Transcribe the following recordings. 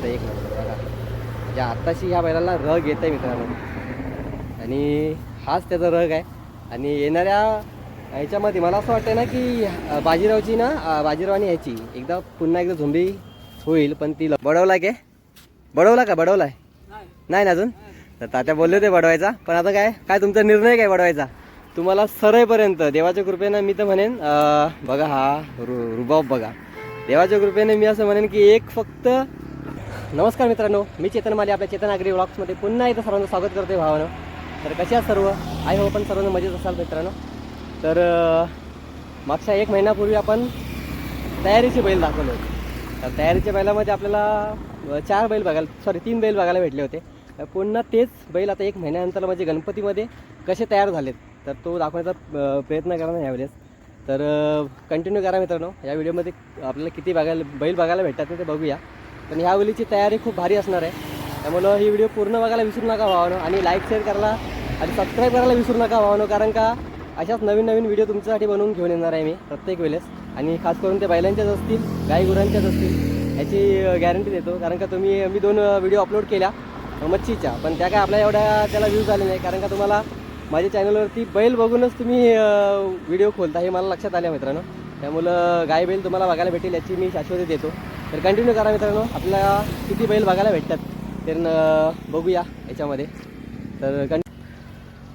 मस्त एक नंबर बघा. म्हणजे आत्ताशी ह्या बैलाला रग येत आहे मित्रांनो. आणि हाच त्याचा रग आहे. आणि येणाऱ्या ह्याच्यामध्ये मला असं वाटतं ना की बाजीरावची ना अं, बाजीराव आणि ह्याची एकदा पुन्हा एकदा झोंबी होईल पण ती बडवला के? बडवला का? बडवलाय? नाही ना अजून? तर तात्या बोलले होते बडवायचा. पण आता काय? काय तुमचा निर्णय काय बडवायचा? तुम्हाला सरईपर्यंत देवाच्या कृपेनं मी तर म्हणेन बघा हा रु रुबाब बघा. देवाच्या कृपेने मी असं म्हणेन की एक फक्त नमस्कार मित्रांनो मी चेतन माली आपल्या चेतन आगरी व्लॉग्समध्ये पुन्हा एकदा सर्वांचं स्वागत करते भावानं. तर कसे आहात सर्व? आय हो पण सर्वांना मजेत असाल मित्रांनो. तर मागच्या एक महिन्यापूर्वी आपण तयारीचे बैल दाखवले होते. तर तयारीच्या बैलामध्ये आपल्याला चार बैल बघायला सॉरी तीन बैल बघायला भेटले होते. पुन्हा तेच बैल आता एक महिन्यानंतर म्हणजे गणपतीमध्ये कसे तयार झालेत तर तो दाखवण्याचा प्रयत्न करा ना यावेळेस. तर कंटिन्यू करा मित्रांनो. या व्हिडिओमध्ये आपल्याला किती बघायला बैल बघायला भेटतात ते बघूया. पण ह्या तयारी खूप भारी असणार आहे. त्यामुळं ही व्हिडिओ पूर्ण बघायला विसरू नका भावानो आणि लाईक शेअर करायला आणि सबस्क्राईब करायला विसरू नका भावानो कारण का अशाच नवीन नवीन व्हिडिओ तुमच्यासाठी बनवून घेऊन येणार आहे मी प्रत्येक वेळेस. आणि खास करून ते बैलांच्याच असतील गाई गुरांच्याच असतील याची गॅरंटी देतो. कारण का तुम्ही मी दोन व्हिडिओ अपलोड केल्या मच्छीच्या. पण त्या काय आपल्या एवढ्या त्याला व्ह्यूज आले नाही. कारण का तुम्हाला माझ्या चॅनलवरती बैल बघूनच तुम्ही व्हिडिओ खोलता हे मला लक्षात आल्या मित्रांनो. त्यामुळं गाय बैल तुम्हाला बघायला भेटेल याची मी शाश्वती देतो. तर कंटिन्यू करा मित्रांनो. आपल्याला किती बैल बघायला भेटतात तर न- बघूया याच्यामध्ये. तर कं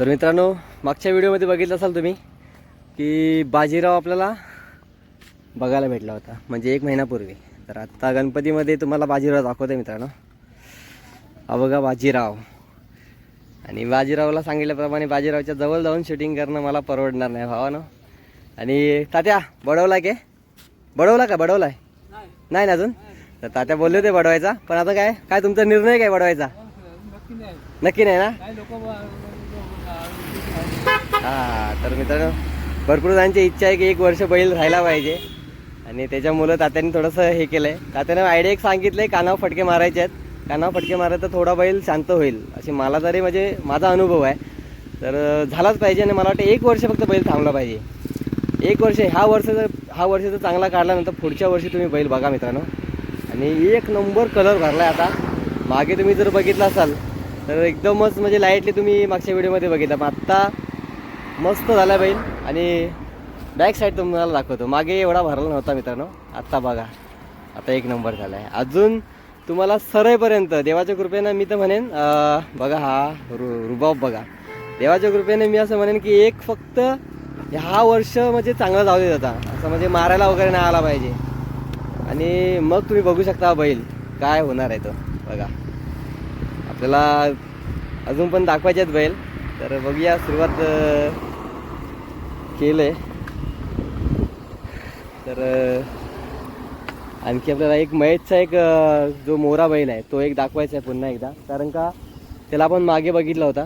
तर मित्रांनो मागच्या व्हिडिओमध्ये बघितलं असाल तुम्ही की बाजीराव आपल्याला बघायला भेटला होता म्हणजे एक महिन्यापूर्वी. तर आत्ता गणपतीमध्ये तुम्हाला बाजीराव दाखवते मित्रांनो. हा बघा बाजीराव. आणि बाजीरावला सांगितल्याप्रमाणे बाजीरावच्या जवळ जाऊन शूटिंग करणं मला परवडणार नाही भावानं. आणि तात्या बडवला के? बडवला का? बडवला आहे नाही ना अजून? तर तात्या बोलले होते बडवायचा. पण आता काय? काय तुमचा निर्णय काय बडवायचा? नक्की नाही ना? हा तर मित्रांनो भरपूर जणांची इच्छा आहे की एक वर्ष बैल राहायला पाहिजे. आणि त्याच्यामुळं तात्याने थोडंसं हे केलं आहे तात्यानं आयडिया एक सांगितलं आहे कानावर फटके मारायचे आहेत. कानावर फटके मारायचं तर थोडा बैल शांत होईल. अशी मला तरी म्हणजे माझा अनुभव आहे. तर झालाच पाहिजे आणि मला वाटतं एक वर्ष फक्त बैल थांबला पाहिजे. एक वर्ष हा वर्ष जर हा वर्ष जर चांगला काढल्यानंतर पुढच्या वर्षी तुम्ही बैल बघा मित्रांनो. आणि एक नंबर कलर भरला आहे आता. मागे तुम्ही जर बघितला असाल तर एकदमच म्हणजे लाईटली तुम्ही मागच्या व्हिडिओमध्ये बघितला. पण आत्ता मस्त झाला बैल. आणि बॅक साईड तुम्हाला दाखवतो. मागे एवढा भरला नव्हता मित्रांनो. आत्ता बघा. आता एक नंबर झाला आहे अजून तुम्हाला सरईपर्यंत देवाच्या कृपेनं मी तर म्हणेन बघा हा रु रुबाब बघा. देवाच्या कृपेने मी असं म्हणेन की एक फक्त हा वर्ष म्हणजे चांगला जाऊ देत होता असं म्हणजे मारायला वगैरे नाही आला पाहिजे. आणि मग तुम्ही बघू शकता बैल. काय होणार आहे तो. बघा. आपल्याला अजून पण दाखवायचे आहेत बैल. तर बघूया सुरुवात केलं आहे तर आणखी आपल्याला एक महेशचा एक जो मोरा बैल आहे तो एक दाखवायचा आहे पुन्हा एकदा. कारण का त्याला आपण मागे बघितला होता.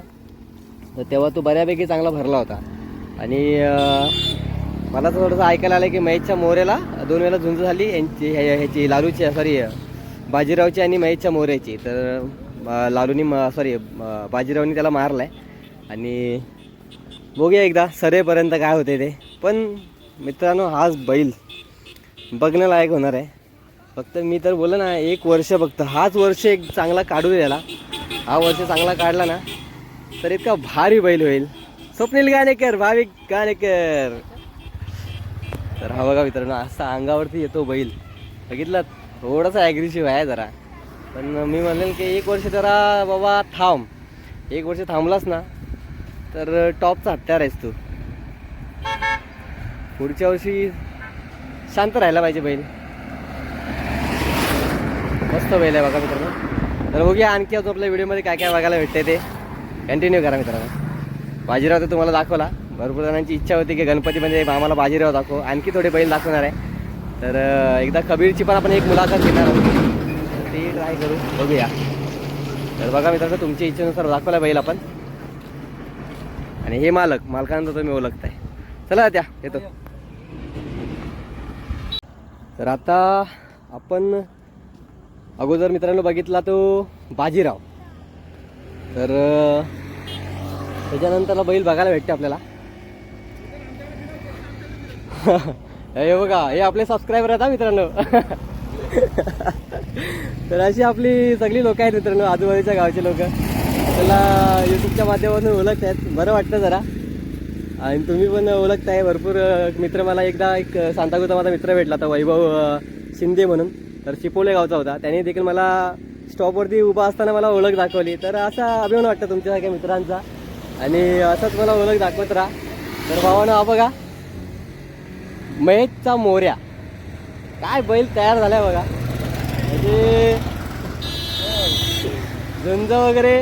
तर तेव्हा तो बऱ्यापैकी चांगला भरला होता. आणि मला तर थोडंसं ऐकायला आलं की महेशच्या मोरेला दोन वेळा झुंज झाली यांची ह्या- ह्याची लालूची सॉरी बाजीरावची आणि महेशच्या मोऱ्याची तर लालूनी लालूनी सॉरी बाजीरावनी त्याला मारला आहे आणि बघूया एकदा सरेपर्यंत काय होते ते. पण मित्रांनो हाच बैल बघण्यालायक होणार आहे. फक्त मी तर बोल ना एक वर्ष फक्त हाच वर्ष एक चांगला काढू द्यायला हा वर्ष चांगला काढला ना तर इतका भारी बैल होईल. स्वप्नील गाणेकर भाविक गाणेकर. तर हा बघा मित्रांनो असा अंगावरती येतो बैल. बघितला थोडासा ॲग्रेसिव्ह आहे जरा. पण मी म्हणेल की एक वर्ष जरा बाबा थांब. एक वर्ष थांबलास ना तर टॉपचा हत्यार आहेस तू. पुढच्या वर्षी शांत राहायला पाहिजे बैल. मस्त बैल आहे बघा मित्रांनो. तर बघूया आणखी अजून आपल्या व्हिडिओमध्ये काय काय बघायला भेटते ते. कंटिन्यू करा मित्रांनो. बाजीराव तर तुम्हाला दाखवला. भरपूर जणांची इच्छा होती की गणपती म्हणजे आम्हाला बाजीराव दाखव. आणखी थोडे बैल दाखवणार आहे. तर एकदा कबीरची पण आपण एक मुलाखत घेणार आहोत. ती ट्राय करू. बघूया. तर बघा मित्रांनो तुमच्या इच्छेनुसार दाखवला बैल आपण. आणि हे मालक मालकांना तुम्ही ओळखताय. चला त्या येतो. तर आता आपण अगोदर मित्रांनो बघितला तो बाजीराव. तर त्याच्यानंतरला बैल बघायला भेटते आपल्याला. हे बघा हे आपले सबस्क्रायबर आहेत मित्रांनो. तर अशी आपली सगळी लोक आहेत मित्रांनो आजूबाजूच्या गावचे लोक. त्याला युट्यूबच्या माध्यमातून ओळखत आहेत बरं वाटतं जरा. आणि तुम्ही पण ओळखताय भरपूर मित्र मला एकदा एक अ, माझा मित्र भेटला होता वैभव शिंदे म्हणून. तर चिपोले गावचा होता. त्याने देखील मला स्टॉपवरती उभा असताना मला ओळख दाखवली. तर असा अभिमान वाटतं तुमच्यासारख्या मित्रांचा. आणि असंच मला ओळख दाखवत राहा. तर भावानं हा बघा महेशचा मोऱ्या काय बैल तयार झालाय बघा. म्हणजे झुंज वगैरे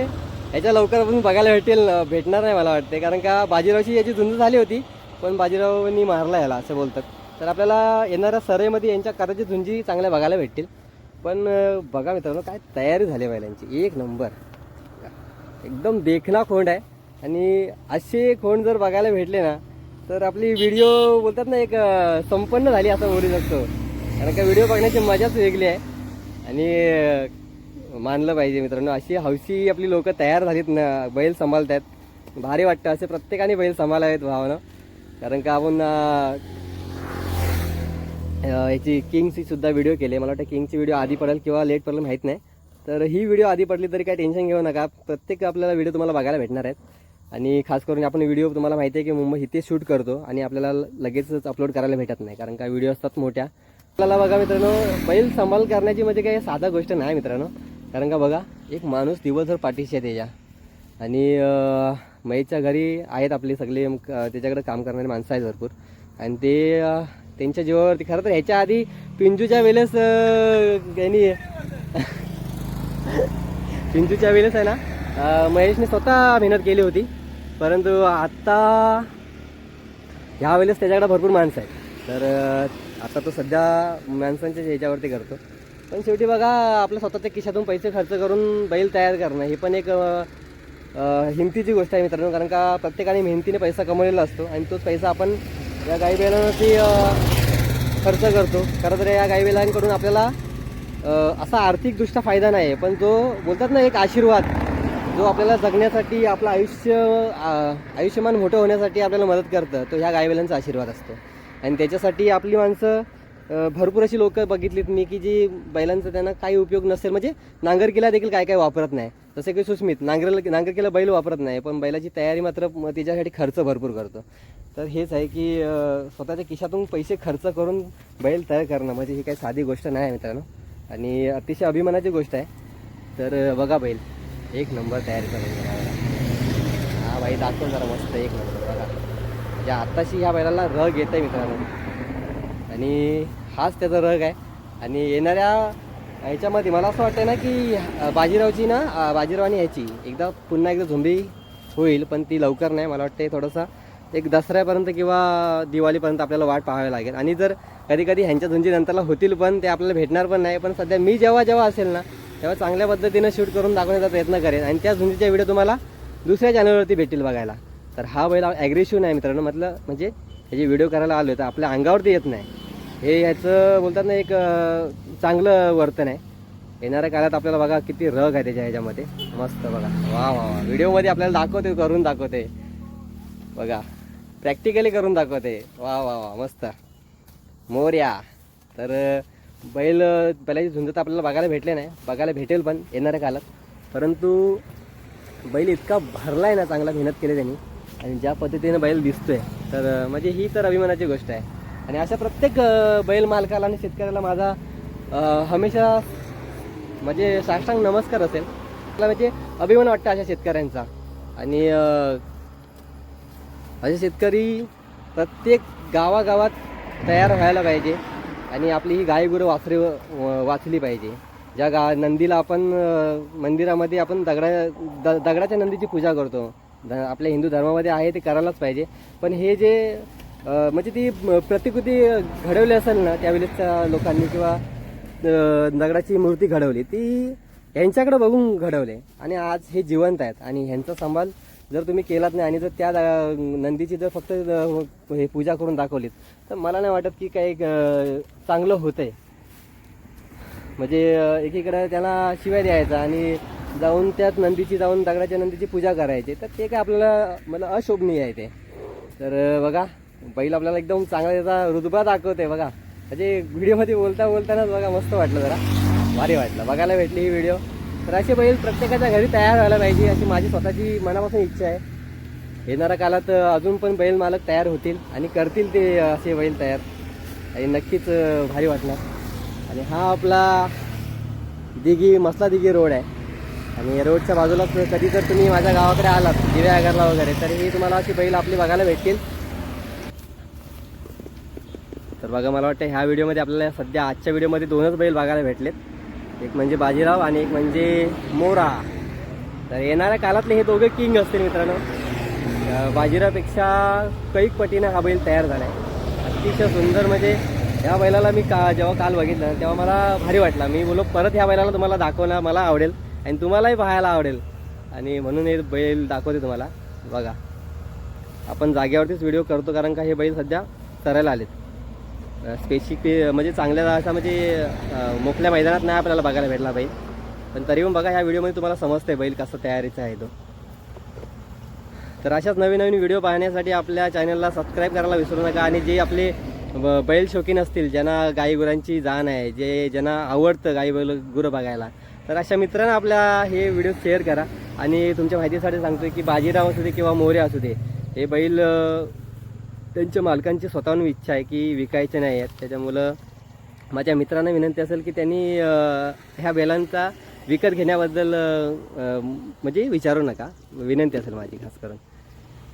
याच्या लवकरपासून बघायला भेटेल भेटणार नाही मला वाटते कारण का बाजीरावची याची झुंज झाली होती पण बाजीरावनी मारला याला असं बोलतात. तर आपल्याला येणाऱ्या सरेमध्ये यांच्या कराची झुंजी चांगल्या बघायला भेटतील. पण बघा मित्रांनो काय तयारी झाली बैलांची. एक नंबर. एकदम देखणा खोंड आहे. आणि असे कोण जर बघायला भेटले ना तर आपली व्हिडिओ बोलतात ना एक संपन्न झाली असं बोलू शकतो कारण का व्हिडिओ बघण्याची मजाच वेगळी आहे. आणि मानलं पाहिजे मित्रांनो अशी हौशी आपली लोक तयार झालीत ना बैल सांभाळतात भारी वाटतं असे प्रत्येकाने बैल सांभाळावेत भावानं. कारण का आपण याची किंगची सुद्धा व्हिडिओ केली मला वाटतं किंगची व्हिडिओ आधी पडेल किंवा लेट पडेल माहीत नाही. तर ही व्हिडिओ आधी पडली तरी काय टेन्शन घेऊ नका. प्रत्येक आपल्याला व्हिडिओ तुम्हाला बघायला भेटणार आहेत. आणि खास करून आपण व्हिडिओ तुम्हाला माहिती आहे की मुंबई इथे शूट करतो आणि आपल्याला लगेचच अपलोड करायला भेटत नाही कारण का व्हिडिओ असतात मोठ्या. आपल्याला बघा मित्रांनो बैल संभाल करण्याची म्हणजे काही साधा गोष्ट नाही मित्रांनो. कारण का बघा एक माणूस दिवसभर पाठीशी आहे त्याच्या. आणि मयच्या महेशच्या घरी आहेत आपले सगळे त्याच्याकडे काम करणारे माणसं आहेत भरपूर. आणि ते त्यांच्या जीवावरती खरं तर ह्याच्या आधी पिंजूच्या वेळेस त्यांनी पिंजूच्या वेळेस आहे ना महेशने स्वतः मेहनत केली होती. परंतु आत्ता ह्या वेळेस त्याच्याकडे भरपूर माणसं आहेत. तर आता तो सध्या माणसांच्या ह्याच्यावरती करतो. पण शेवटी बघा आपल्या स्वतःच्या खिशातून पैसे खर्च करून बैल तयार करणं ही पण एक हिमतीची गोष्ट आहे मित्रांनो. कारण का प्रत्येकाने मेहनतीने पैसा कमवलेला असतो आणि तोच पैसा आपण या गाई बैलांवरती खर्च करतो. खरं तर या गाई बैलांकडून आपल्याला असा आर्थिकदृष्ट्या फायदा नाही आहे पण जो बोलतात ना एक आशीर्वाद. जो आपल्याला जगण्यासाठी आपलं आयुष्य आ- आयुष्यमान मोठं होण्यासाठी आपल्याला मदत करतं तो ह्या गायवेलांचा आशीर्वाद असतो. आणि त्याच्यासाठी आपली माणसं भरपूर अशी लोकं बघितलीत मी की जी बैलांचा त्यांना काही उपयोग नसेल. म्हणजे नांगरकीला देखील काय काय वापरत नाही. जसे की सुस्मित नांगरला नांगरकीला बैल वापरत नाही पण बैलाची तयारी मात्र त्याच्यासाठी खर्च भरपूर करतो. तर हेच आहे की स्वतःच्या खिशातून पैसे खर्च करून बैल तयार करणं म्हणजे ही काही साधी गोष्ट नाही आहे मित्रांनो. आणि अतिशय अभिमानाची गोष्ट आहे. तर बघा बैल. एक नंबर तयारी करून हा बाई दाखव जरा मस्त एक नंबर बघा. म्हणजे आत्ताशी ह्या बैलाला रग येत आहे मित्रांनो. आणि हाच त्याचा रग आहे. आणि येणाऱ्या ह्याच्यामध्ये मला असं वाटतं ना की बाजीरावची ना अ, बाजीराव आणि ह्याची एकदा पुन्हा एकदा झोंबी होईल पण ती लवकर नाही. मला वाटते थोडंसं एक दसऱ्यापर्यंत किंवा दिवाळीपर्यंत आपल्याला वाट पाहावी लागेल. आणि जर कधी कधी ह्यांच्या झुंजी नंतरला होतील पण ते आपल्याला भेटणार पण नाही. पण सध्या मी जेव्हा जेव्हा असेल ना तेव्हा चांगल्या पद्धतीनं शूट करून दाखवण्याचा प्रयत्न करेन. आणि त्या झुंजीच्या व्हिडिओ तुम्हाला दुसऱ्या चॅनलवरती भेटतील बघायला. तर हा बैल ॲग्रेसिव्ह नाही मित्रांनो म्हटलं म्हणजे ह्याचे व्हिडिओ करायला आलो तर आपल्या अंगावरती येत नाही. हे ह्याचं बोलतात ना एक चांगलं वर्तन आहे. येणाऱ्या काळात आपल्याला बघा किती रग आहे त्याच्या ह्याच्यामध्ये. मस्त बघा. वा वा वा. व्हिडिओमध्ये आपल्याला दाखवते करून दाखवते. बघा. प्रॅक्टिकली करून दाखवते. वा वा वा. मस्त. मोर्या. तर बैल बैलाची झुंज तर आपल्याला बघायला भेटले नाही. बघायला भेटेल पण येणाऱ्या काळात. परंतु बैल इतका भरला आहे ना चांगला मेहनत केली त्यांनी. आणि ज्या पद्धतीने बैल दिसतोय तर म्हणजे ही तर अभिमानाची गोष्ट आहे. आणि अशा प्रत्येक बैल मालकाला आणि शेतकऱ्याला माझा हमेशा म्हणजे साष्टांग नमस्कार असेल. मला म्हणजे अभिमान वाटतं अशा शेतकऱ्यांचा. आणि असे शेतकरी प्रत्येक गावागावात तयार व्हायला पाहिजे. आणि आपली ही गाय गुरं वासरे व- वाचली पाहिजे. ज्या गा नंदीला आपण मंदिरामध्ये आपण दगडा द दगडाच्या नंदीची पूजा करतो. द आपल्या हिंदू धर्मामध्ये आहे ते करायलाच पाहिजे. पण हे जे म्हणजे ती प्रतिकृती घडवली असेल ना त्यावेळेसच्या लोकांनी किंवा दगडाची मूर्ती घडवली ती यांच्याकडे बघून घडवले. आणि आज हे जिवंत आहेत आणि ह्यांचा संभाल जर तुम्ही केलात नाही आणि जर त्या नंदीची जर फक्त हे पूजा करून दाखवलीत तर मला नाही वाटत की काही चांगलं होतं आहे म्हणजे एकीकडं त्याला शिवाय द्यायचा आणि जाऊन त्यात नंदीची जाऊन दगडाच्या नंदीची पूजा करायची तर ते काय आपल्याला मला अशोभनीय आहे ते. तर बघा बैल आपल्याला एकदम चांगला त्याचा रुतबा दाखवते बघा. म्हणजे व्हिडिओमध्ये बोलता बोलतानाच बघा मस्त वाटलं जरा. भारी वाटलं. बघायला भेटली ही व्हिडिओ. तर असे बैल प्रत्येकाच्या घरी तयार व्हायला पाहिजे अशी माझी स्वतःची मनापासून इच्छा आहे. येणाऱ्या काळात अजून पण बैल मालक तयार होतील आणि करतील ते असे बैल तयार. आणि नक्कीच भारी वाटणार. आणि हा आपला दिघी मसला दिघी रोड आहे. आणि या रोडच्या बाजूला कधी जर तुम्ही माझ्या गावाकडे आलात दिव्या आगारला वगैरे तर ही तुम्हाला अशी बैल आपली बघायला भेटतील. तर बघा मला वाटतं ह्या व्हिडिओमध्ये आपल्याला सध्या आजच्या व्हिडिओमध्ये दोनच बैल बघायला भेटलेत. एक म्हणजे बाजीराव आणि एक म्हणजे मोरा. तर येणाऱ्या काळातले हे दोघे किंग असतील मित्रांनो. बाजीरावपेक्षा कैक पटीनं हा बैल तयार झाला आहे अतिशय सुंदर म्हणजे ह्या बैलाला मी का जेव्हा काल बघितलं तेव्हा मला भारी वाटला. मी बोलो परत ह्या बैलाला तुम्हाला दाखवणं मला आवडेल आणि तुम्हालाही पाहायला आवडेल. आणि म्हणून हे बैल दाखवते तुम्हाला. बघा. आपण जागेवरतीच व्हिडिओ करतो कारण का हे बैल सध्या चरायला आलेत. स्पेसिफिक म्हणजे चांगल्या असा म्हणजे मोकल्या मोकळ्या मैदानात नाही आपल्याला बघायला भेटला बैल पण तरी पण बघा ह्या व्हिडिओमध्ये तुम्हाला समजते बैल कसं तयारीचा आहे तो. तर अशाच नवीन नवीन व्हिडिओ पाहण्यासाठी आपल्या चॅनलला सबस्क्राईब करायला विसरू नका आणि जे आपले ब- बैल शौकीन असतील ज्यांना गाई गुरांची जाण आहे जे ज्यांना आवडतं गाई बैल गुरं बघायला तर अशा मित्रांना आपल्या हे व्हिडिओ शेअर करा. आणि तुमच्या माहितीसाठी सांगतो की बाजीराव असू दे किंवा मोरे असू दे हे बैल त्यांच्या मालकांची स्वतःहून इच्छा आहे की विकायचे नाही आहेत. त्याच्यामुळं माझ्या मित्रांना विनंती असेल की त्यांनी ह्या बैलांचा विकत घेण्याबद्दल म्हणजे विचारू नका. विनंती असेल माझी खास करून.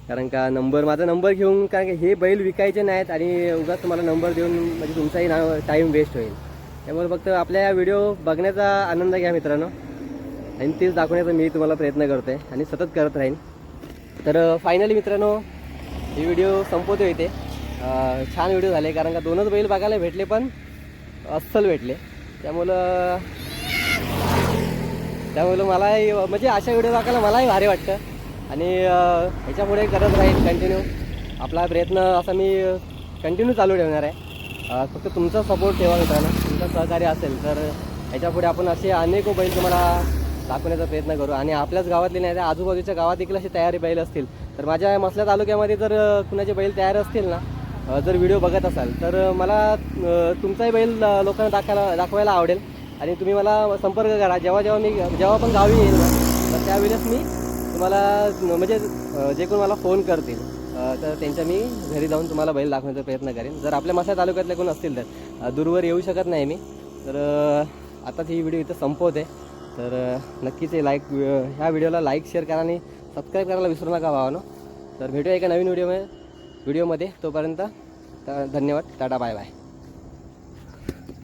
कारण का नंबर माझा नंबर घेऊन कारण की हे बैल विकायचे नाहीत आणि उगाच तुम्हाला नंबर देऊन म्हणजे तुमचाही नाव टाईम वेस्ट होईल. त्यामुळे फक्त आपल्या या व्हिडिओ बघण्याचा आनंद घ्या मित्रांनो. आणि तेच दाखवण्याचा मी तुम्हाला प्रयत्न करतो आहे आणि सतत करत राहीन. तर फायनली मित्रांनो ही व्हिडिओ संपवतो इथे. छान व्हिडिओ झाले कारण का दोनच बैल बघायला भेटले पण अस्सल भेटले. त्यामुळं त्यामुळं मलाही म्हणजे अशा व्हिडिओ बघायला मलाही भारी वाटतं. आणि ह्याच्यापुढे करत राहील कंटिन्यू आपला प्रयत्न असा मी कंटिन्यू चालू ठेवणार आहे. फक्त तुमचा सपोर्ट ठेवा मित्रांनो. तुमचं सहकार्य असेल तर ह्याच्यापुढे आपण असे अनेक बैल तुम्हाला दाखवण्याचा प्रयत्न करू. आणि आपल्याच गावातले नाही तर आजूबाजूच्या गावात देखील अशी तयारी बैल असतील. तर माझ्या मसल्या तालुक्यामध्ये जर कुणाचे बैल तयार असतील ना जर व्हिडिओ बघत असाल तर मला तुमचाही बैल लोकांना दाखवायला दाखवायला आवडेल. आणि तुम्ही मला संपर्क करा. जेव्हा जेव्हा मी जेव्हा पण गावी येईल ना तर त्यावेळेस मी तुम्हाला म्हणजे जे कोण मला फोन करतील तर त्यांच्या मी घरी जाऊन तुम्हाला बैल दाखवण्याचा प्रयत्न करेन. जर आपल्या मसल्या तालुक्यातले कोण असतील तर दूरवर येऊ शकत नाही मी. तर आताच आता ही व्हिडिओ इथं संपवते. तर नक्कीच हे लाईक ह्या व्हिडिओला लाईक शेअर करा आणि सबस्क्राईब करायला विसरू नका भावानो. तर भेटूया एका नवीन व्हिडिओमध्ये व्हिडिओमध्ये तोपर्यंत धन्यवाद. Tata bye bye